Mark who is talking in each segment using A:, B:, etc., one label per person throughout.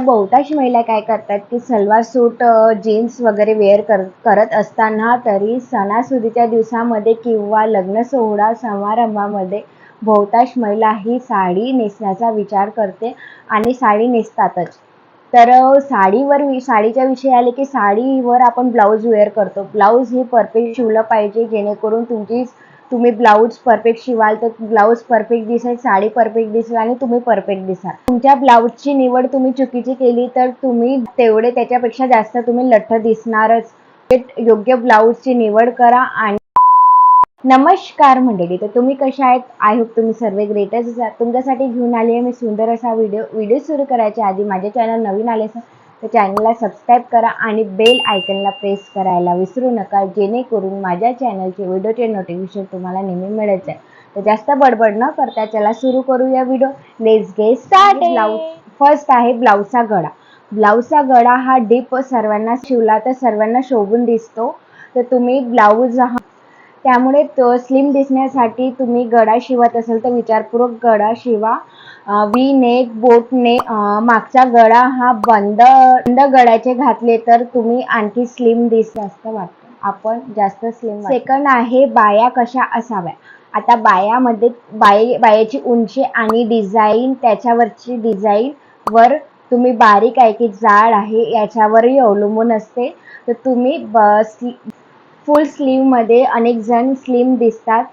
A: बहुतांश महिला काय करतात की सलवार सूट जीन्स वगैरे वेअर कर करत असताना तरी सणासुदीच्या दिवसामध्ये किंवा लग्न सोहळा समारंभामध्ये बहुतांश महिला ही साडी नेसण्याचा विचार करते आणि साडी नेसतातच. तर साडीवर वि साडीच्या विषयी आले की साडीवर आपण ब्लाऊज वेअर करतो. ब्लाऊज हे परफेक्ट शिवलं पाहिजे जेणेकरून तुमची तुम्ही ब्लाऊज परफेक्ट शिवाल तर ब्लाऊज परफेक्ट दिसेल साडी परफेक्ट दिसेल आणि तुम्ही परफेक्ट दिसाल. तुमच्या ब्लाऊजची निवड तुम्ही चुकीची केली तर तुम्ही तेवढे त्याच्यापेक्षा जास्त तुम्ही लठ्ठ दिसणारच. योग्य ब्लाऊजची निवड करा आणि नमस्कार मंडळी तर तुम्ही कशा आहेत? आय होप तुम्ही सर्व ग्रेटच असाल. तुमच्यासाठी घेऊन आली आहे मी सुंदर असा व्हिडिओ व्हिडिओ सुरू करायच्या आधी माझ्या चॅनल नवीन आले असेल तर चॅनलला सबस्क्राईब करा आणि बेल आयकनला प्रेस करायला विसरू नका जेणेकरून माझ्या चॅनलचे व्हिडिओचे नोटिफिकेशन तुम्हाला नेहमी मिळत जाईल. तर जास्त बडबड न करता चला सुरू करूया video let's get start blouse first आहे ब्लाऊजचा गळा. ब्लाऊजचा गळा हा डीप सर्वांना शिवला तर सर्वांना शोभून दिसतो. तर तुम्ही ब्लाऊज हा त्यामुळे तो स्लिम दिसण्यासाठी तुम्ही गळा शिवत असेल तर विचारपूर्वक गळा शिवा. वी नेक बोट ने मागचा गळा हा बंद बंद गळ्याचे घातले तर तुम्ही आणखी स्लिम दिस जास्त वाटतं. आपण जास्त स्लिम सेकंड आहे बाया कशा असाव्या? आता बायामध्ये बाय बायाची उंची आणि डिझाईन त्याच्यावरची डिझाईन वर तुम्ही बारीक आहे की जाड आहे याच्यावरही अवलंबून असते. तर तुम्ही स्ली फुल स्लीवमध्ये अनेक जण स्लिम दिसतात.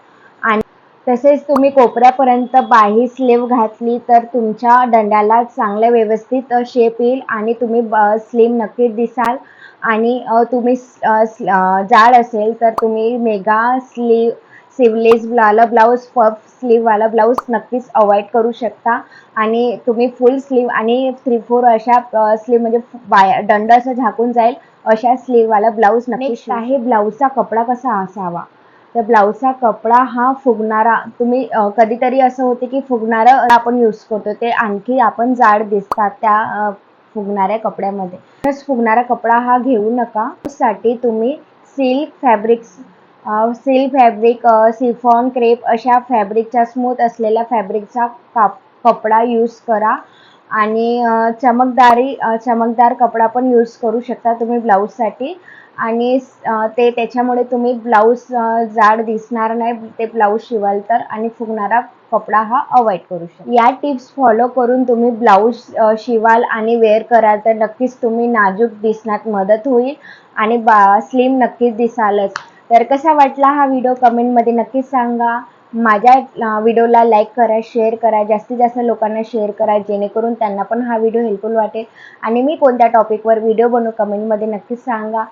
A: तसेच तुम्ही कोपऱ्यापर्यंत बाही स्लीव घातली तर तुमच्या दंडाला चांगल्या व्यवस्थित शेप येईल आणि तुम्ही स्लिम नक्कीच दिसाल. आणि तुम्ही जाड असेल तर तुम्ही मेगा स्लीव स्लीवलेसवाला ब्लाऊज पफ स्लीववाला ब्लाऊज नक्कीच अवॉइड करू शकता. आणि तुम्ही फुल स्लीव आणि थ्री फोर अशा स्लीव म्हणजे बाया दंड असं झाकून जाईल. अशा स्लीववाला ब्लाऊज नक्कीच आहे ब्लाऊजचा कपडा कसा असावा? तर ब्लाऊजचा कपडा हा फुगणारा तुम्ही कधीतरी असं होते की फुगणारं आपण यूज करतो ते आणखी आपण जाड दिसतात त्या फुगणाऱ्या कपड्यामध्ये. तसंच फुगणारा कपडा हा घेऊ नका. साठी तुम्ही silk fabrics silk fabric chiffon crepe अशा फॅब्रिकचा स्मूथ असलेल्या फॅब्रिकचा काप कपडा यूज करा. आणि चमकदारी चमकदार कपडा पण यूज करू शकता तुम्ही ब्लाऊजसाठी आणि ते त्याच्यामुळे तुम्ही ब्लाऊज जाड दिसणार नाही ते ब्लाऊज शिवाल तर आणि फुगणारा कपडा हा अवॉइड करू शकता. या टिप्स फॉलो करून तुम्ही ब्लाऊज शिवाल आणि वेअर कराल तर नक्कीच तुम्ही नाजूक दिसण्यात मदत होईल आणि बा स्लिम नक्कीच दिसालच. तर कसा वाटला हा व्हिडिओ कमेंटमध्ये नक्कीच सांगा. माझ्या व्हिडिओला लाईक करा शेअर करा जास्तीत जास्त लोकांना शेअर करा जेणेकरून त्यांना पण हा व्हिडिओ हेल्पफुल वाटेल. आणि मी कोणत्या टॉपिकवर व्हिडिओ बनवू कमेंटमध्ये नक्कीच सांगा.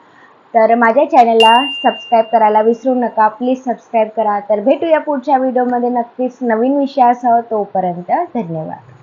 A: तर माझ्या चॅनलला सबस्क्राईब करायला विसरू नका. प्लीज सबस्क्राईब करा. तर भेटूया पुढच्या व्हिडिओमध्ये नक्कीच नवीन विषयासह तोपर्यंत धन्यवाद.